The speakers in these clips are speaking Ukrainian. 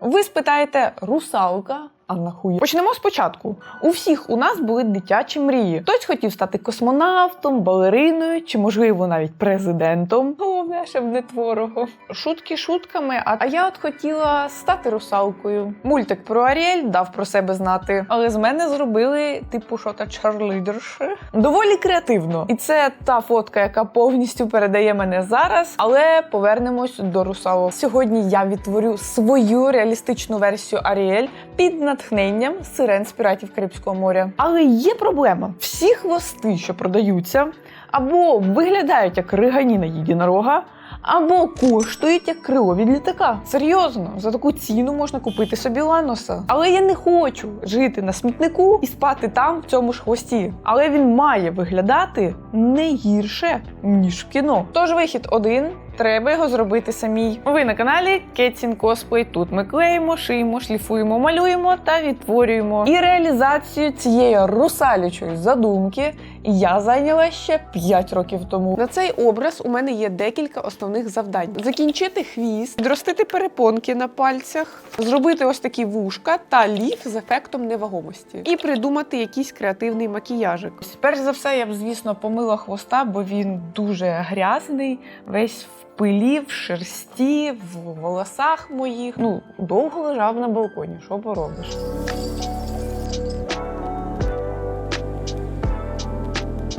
Ви спитаєте, русалка? А нахуя? Почнемо спочатку. У всіх у нас були дитячі мрії. Хтось хотів стати космонавтом, балериною чи, можливо, навіть президентом. Головне, щоб не творогу. Шутки шутками. А я от хотіла стати русалкою. Мультик про Аріель дав про себе знати, але з мене зробили типу що та чарлидерши. Доволі креативно. І це та фотка, яка повністю передає мене зараз. Але повернемось до русалок. Сьогодні я відтворю свою реалістичну версію Аріель під натхненням сирен з піратів Карибського моря. Але є проблема: всі хвости, що продаються, або виглядають як риганіна єдинорога, або коштують як крило від літака. Серйозно, за таку ціну можна купити собі ланоса. Але я не хочу жити на смітнику і спати там в цьому ж хвості. Але він має виглядати не гірше ніж в кіно. Тож вихід один. Треба його зробити самій. Ви на каналі Кетсін Косплей. Тут ми клеїмо, шиємо, шліфуємо, малюємо та відтворюємо. І реалізацію цієї русалячої задумки я зайняла ще 5 років тому. На цей образ у мене є декілька основних завдань: закінчити хвіст, відростити перепонки на пальцях, зробити ось такі вушка та ліф з ефектом невагомості, і придумати якийсь креативний макіяжик. Перш за все, я б, звісно, помила хвоста, бо він дуже грязний, весь в пилі, в шерсті, в волосах моїх. Ну, довго лежав на балконі. Що поробиш?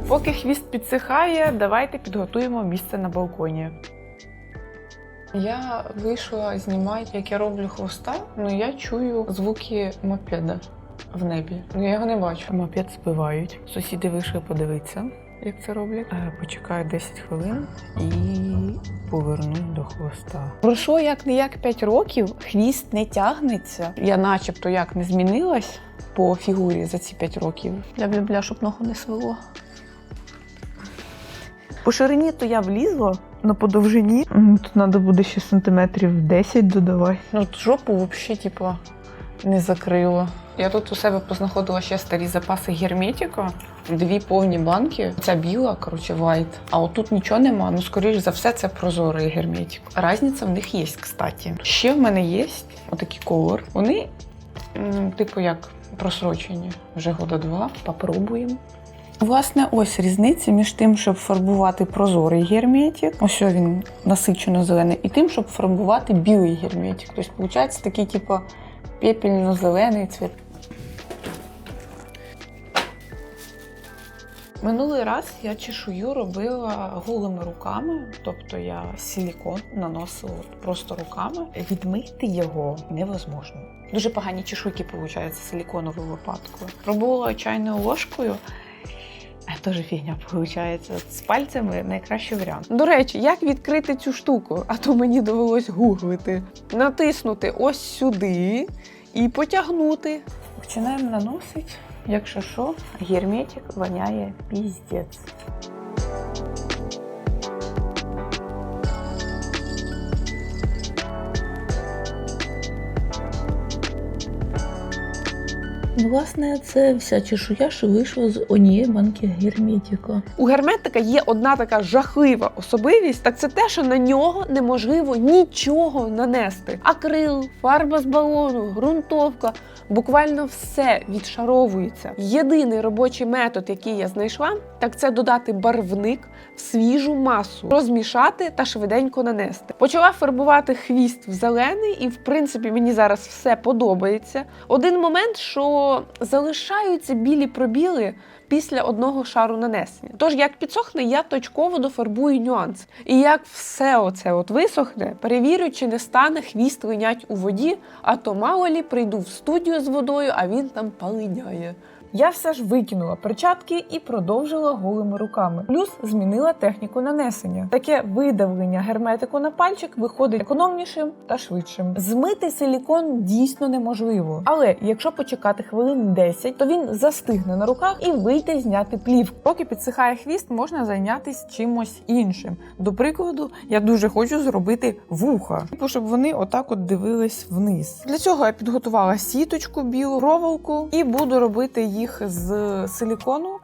Поки хвіст підсихає, давайте підготуємо місце на балконі. Я вийшла знімати, як я роблю хвоста, але я чую звуки мопеда в небі. Ну я його не бачу. Мопед збивають. Сусіди вийшли подивитися, як це роблять. Е, Почекаю 10 хвилин і повернусь до хвоста. Пройшло як не як 5 років, хвіст не тягнеться. Я начебто як не змінилась по фігурі за ці 5 років. Я б любля, щоб ногу не свело. По ширині то я влізла, але по довжині тут треба буде ще сантиметрів 10 додавати. Ну, жопу взагалі, типу, не закрило. Я тут у себе познаходила ще старі запаси герметика, дві повні банки. Ця біла, коротше, вайт. А отут нічого нема. Ну, скоріш за все, це прозорий герметик. Разниця в них є, кстати. Ще в мене є отакий колор. Вони, типу, як просрочені. Вже года два. Попробуємо. Власне, ось різниця між тим, щоб фарбувати прозорий герметик, ось він насичено зелений, і тим, щоб фарбувати білий герметик. Тобто, виходить такий, типу, пепельно-зелений цвіт. Минулий раз я чешую робила голими руками, тобто я силікон наносила просто руками. Відмити його невозможно. Дуже погані чешуйки, виходить, силіконовою лопаткою. Пробувала чайною ложкою. А Теж фігня виходить. З пальцями найкращий варіант. До речі, як відкрити цю штуку? А то мені довелось гуглити. Натиснути ось сюди і потягнути. Починаємо наносити. Якщо що, герметик воняє піздець. Ну, Власне, це вся чешуя, що вийшла з однієї банки герметика. У герметика є одна така жахлива особливість, так це те, що на нього неможливо нічого нанести. Акрил, фарба з балону, ґрунтовка, буквально все відшаровується. Єдиний робочий метод, який я знайшла, так це додати барвник в свіжу масу, розмішати та швиденько нанести. Почала фарбувати хвіст в зелений, і в принципі мені зараз все подобається. Один момент, що залишаються білі пробіли після одного шару нанесення. Тож, як підсохне, я точково дофарбую нюанс. І як все оце от висохне, перевірю, чи не стане хвіст линять у воді, а то мало лі прийду в студію з водою, а він там полиняє. Я все ж викинула перчатки і продовжила голими руками. Плюс змінила техніку нанесення. Таке видавлення герметику на пальчик виходить економнішим та швидшим. Змити силікон дійсно неможливо. Але якщо почекати хвилин 10, то він застигне на руках і вийде зняти плівку. Поки підсихає хвіст, можна зайнятися чимось іншим. До прикладу, я дуже хочу зробити вуха, типу, щоб вони отак от дивились вниз. Для цього я підготувала сіточку, білу проволоку і буду робити їх з силікону.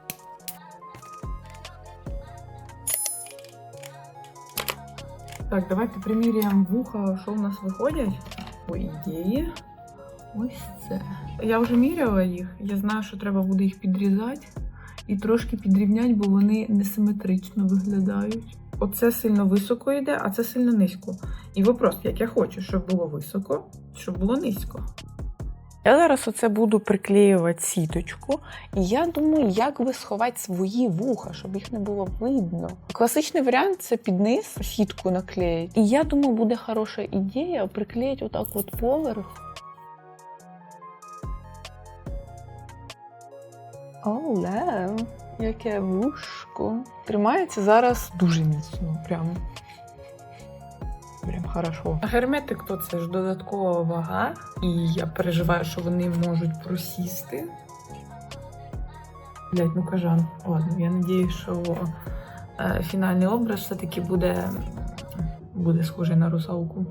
Так, давайте приміряємо вуха, що у нас виходять. По ідеї, ось це. Я вже міряла їх. Я знаю, що треба буде їх підрізати і трошки підрівняти, бо вони несиметрично виглядають. Оце сильно високо йде, а це сильно низько. І вопрос, як я хочу, щоб було високо, щоб було низько. Я зараз оце буду приклеювати сіточку, і я думаю, як би сховати свої вуха, щоб їх не було видно. Класичний варіант це під низ сітку наклеїти. І я думаю, буде хороша ідея приклеїти отак от поверх. Оле, яке вушко. Тримається зараз дуже міцно. Прям. Хорошо. Герметик то це ж додаткова вага, і я переживаю, що вони можуть просісти. Блять, ну кажан. Ладно, я надію, що е, фінальний образ все-таки буде, буде схожий на русалку.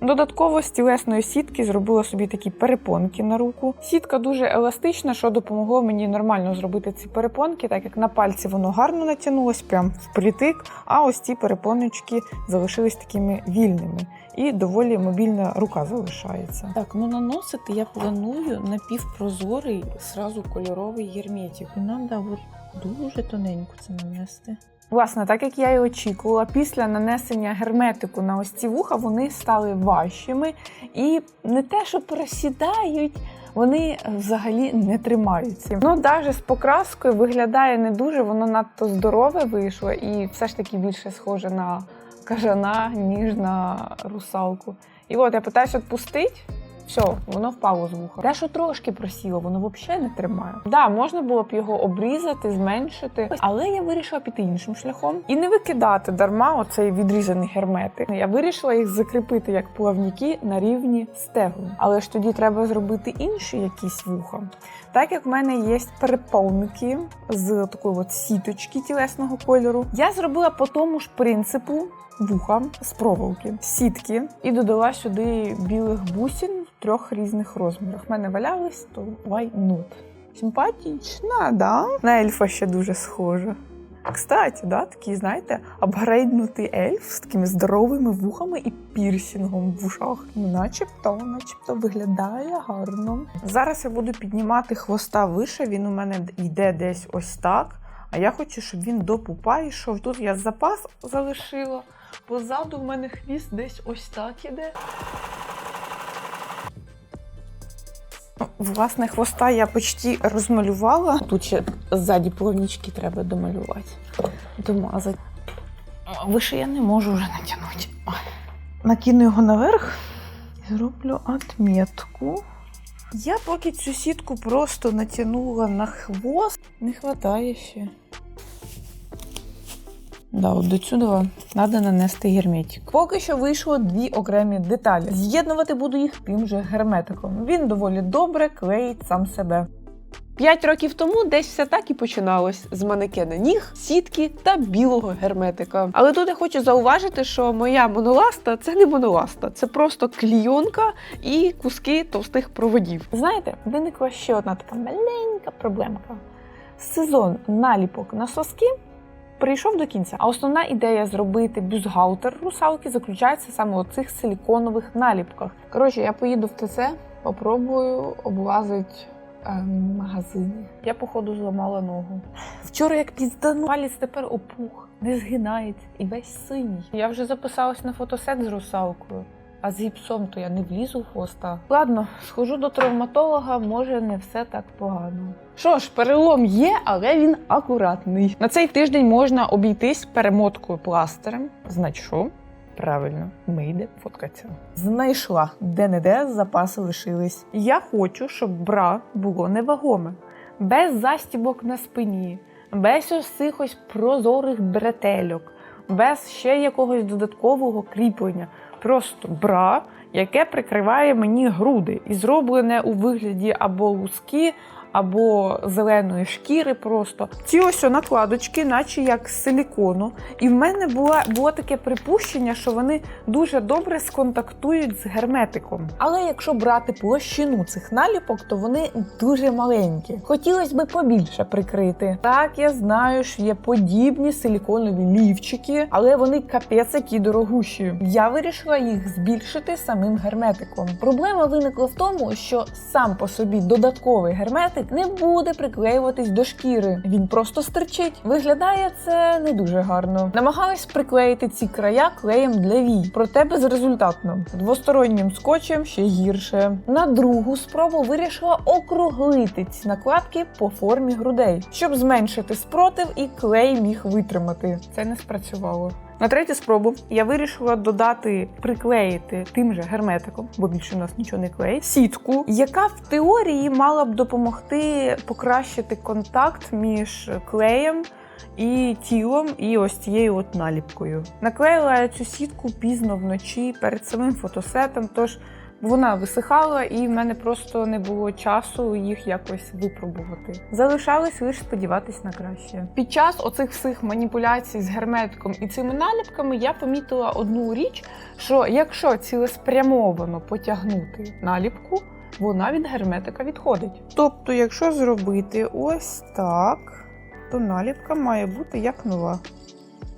Додатково з тілесної сітки зробила собі такі перепонки на руку. Сітка дуже еластична, що допомогло мені нормально зробити ці перепонки, так як на пальці воно гарно натягнулось, прям впритик, а ось ці перепоночки залишились такими вільними. І доволі мобільна рука залишається. Так, ну наносити я планую напівпрозорий, сразу кольоровий герметик. І нам да, от дуже тоненько це нанести. Власне, так як я і очікувала, після нанесення герметику на ось ці вуха вони стали важчими і не те, що просідають. Вони взагалі не тримаються. Ну, навіть з покраскою виглядає не дуже, воно надто здорове вийшло, і все ж таки більше схоже на кажана, ніж на русалку. І от я питаюся відпустити. Все, воно впало з вуха. Те, що трошки просіло, воно взагалі не тримає. Да, можна було б його обрізати, зменшити, але я вирішила піти іншим шляхом і не викидати дарма оцей відрізаний герметик. Я вирішила їх закріпити як плавники на рівні стегу. Але ж тоді треба зробити інші якісь вуха. Так як в мене є переповники з такої от сіточки тілесного кольору, я зробила по тому ж принципу вуха з проволоки, сітки, і додала сюди білих бусин в трьох різних розмірах. В мене валялись, то why not? Симпатічна, да? На ельфа ще дуже схожа. Кстати, да, такий, знаєте, апгрейднутий ельф з такими здоровими вухами і пірсінгом в ушах. Ну, начебто, начебто виглядає гарно. Зараз я буду піднімати хвоста вище. Він у мене йде десь ось так. А я хочу, щоб він до пупа йшов. Тут я запас залишила. Позаду в мене хвіст десь ось так іде. Власне, хвоста я почти розмалювала. Тут ще ззаді плавнічки треба домалювати. Домазати. Вище я не можу вже натягнути. Накину його наверх і зроблю отметку. Я поки цю сітку просто натягнула на хвост. Не вистачає ще. Да, от до цього треба нанести герметик. Поки що вийшло дві окремі деталі. З'єднувати буду їх тим же герметиком. Він доволі добре клеїть сам себе. П'ять років тому десь все так і починалось з манекена ніг, сітки та білого герметика. Але тут я хочу зауважити, що моя моноласта це не моноласта, це просто клійонка і куски товстих проводів. Знаєте, виникла ще одна така маленька проблемка. Сезон наліпок на соски прийшов до кінця. А основна ідея зробити бюстгальтер русалки заключається саме у цих силіконових наліпках. Коротше, я поїду в ТЦ, попробую облазити ем, магазини. Я, походу, зламала ногу. Вчора як піздану, палець тепер опух, не згинається і весь синій. Я вже записалась на фотосет з русалкою. А з гіпсом то я не влізу в хвоста. Ладно, схожу до травматолога, може не все так погано. Що ж, перелом є, але він акуратний. На цей тиждень можна обійтись перемоткою пластирем. Що? Правильно, ми йде фоткатися. Знайшла де-не-де запаси лишились. Я хочу, щоб бра було невагоме, без застібок на спині, без ось прозорих бретельок, без ще якогось додаткового кріплення. Просто бра, яке прикриває мені груди, і зроблене у вигляді або луски, або зеленої шкіри. Просто ці ось накладочки, наче як з силікону. І в мене було, було таке припущення, що вони дуже добре сконтактують з герметиком. Але якщо брати площину цих наліпок, то вони дуже маленькі. Хотілося б побільше прикрити. Так, я знаю, що є подібні силіконові лівчики, але вони капець які дорогущі. Я вирішила їх збільшити самим герметиком. Проблема виникла в тому, що сам по собі додатковий герметик не буде приклеюватись до шкіри. Він просто стерчить. Виглядає це не дуже гарно. Намагалась приклеїти ці края клеєм для вій, проте безрезультатно. Двостороннім скотчем ще гірше. На другу спробу вирішила округлити ці накладки по формі грудей, щоб зменшити спротив і клей міг витримати. Це не спрацювало. На третю спробу я вирішила додати приклеїти тим же герметиком, бо більше у нас нічого не клеїть, сітку, яка в теорії мала б допомогти покращити контакт між клеєм. І тілом, і ось цією от наліпкою. Наклеїла я цю сітку пізно вночі перед самим фотосетом, тож вона висихала, і в мене просто не було часу їх якось випробувати. Залишалось лише сподіватись на краще. Під час оцих всіх маніпуляцій з герметиком і цими наліпками я помітила одну річ: що якщо цілеспрямовано потягнути наліпку, вона від герметика відходить. Тобто, якщо зробити ось так, то наліпка має бути як нова.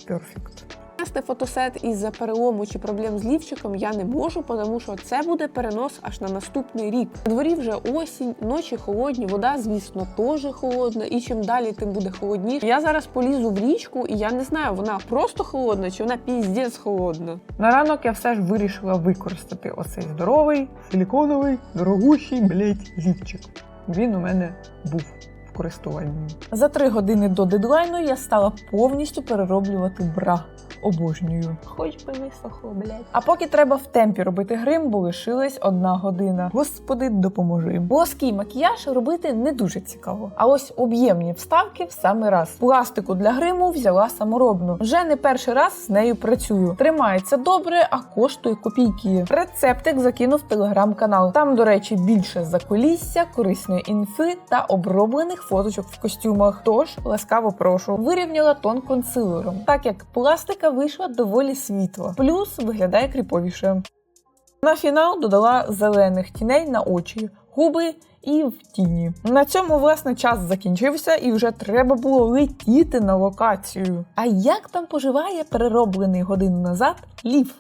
Перфект. Нести фотосет із-за перелому чи проблем з лівчиком я не можу, тому що це буде перенос аж на наступний рік. На дворі вже осінь, ночі холодні, вода, звісно, теж холодна, і чим далі, тим буде холодніше. Я зараз полізу в річку, і я не знаю, вона просто холодна чи вона піздець холодна. На ранок я все ж вирішила використати оцей здоровий, силіконовий, дорогущий, блять, лівчик. Він у мене був в користуванні. За три години до дедлайну я стала повністю перероблювати бра. Обожнюю. Хоч би висохло, блять. А поки треба в темпі робити грим, бо лишилась одна година. Господи, допоможи. Плоский макіяж робити не дуже цікаво. А ось об'ємні вставки в самий раз. Пластику для гриму взяла саморобну. Вже не перший раз з нею працюю. Тримається добре, а коштує копійки. Рецептик закинув телеграм-канал. Там, до речі, більше закулісся, корисної інфи та оброблених фоточок в костюмах. Тож ласкаво прошу. Вирівняла тон консилером, так як пластика вийшла доволі світла. Плюс виглядає кріповіше. На фінал додала зелених тіней на очі, губи і в тіні. На цьому власне час закінчився, і вже треба було летіти на локацію. А як там поживає перероблений годину назад лів?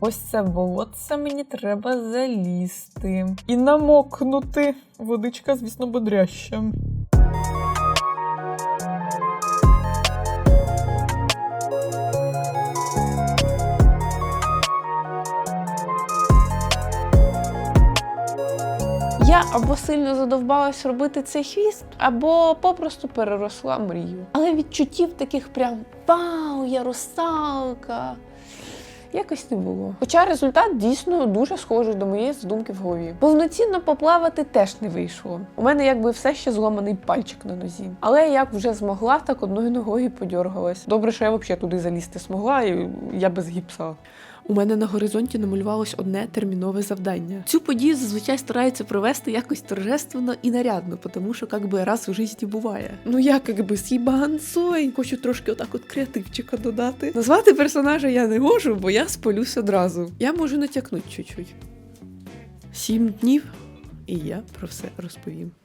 Ось це болотце мені треба залізти. І намокнути. Водичка, звісно, бодряща. Я або сильно задовбалась робити цей хвіст, або попросту переросла мрію. Але відчуттів таких прям вау, я русалка. Якось не було. Хоча результат дійсно дуже схожий до моєї задумки в голові. Повноцінно поплавати теж не вийшло. У мене якби все ще зломаний пальчик на нозі. Але як вже змогла, так одною ногою подьоргалась. Добре, що я взагалі туди залізти змогла, і я без гіпса. У мене на горизонті намалювалось одне термінове завдання. Цю подію зазвичай стараються провести якось торжественно і нарядно, тому що як би раз у житті буває. Ну я як би сібанцой, хочу трошки отак от креативчика додати. Назвати персонажа я не можу, бо я спалюсь одразу. Я можу натякнути чуть-чуть. Сім днів, і я про все розповім.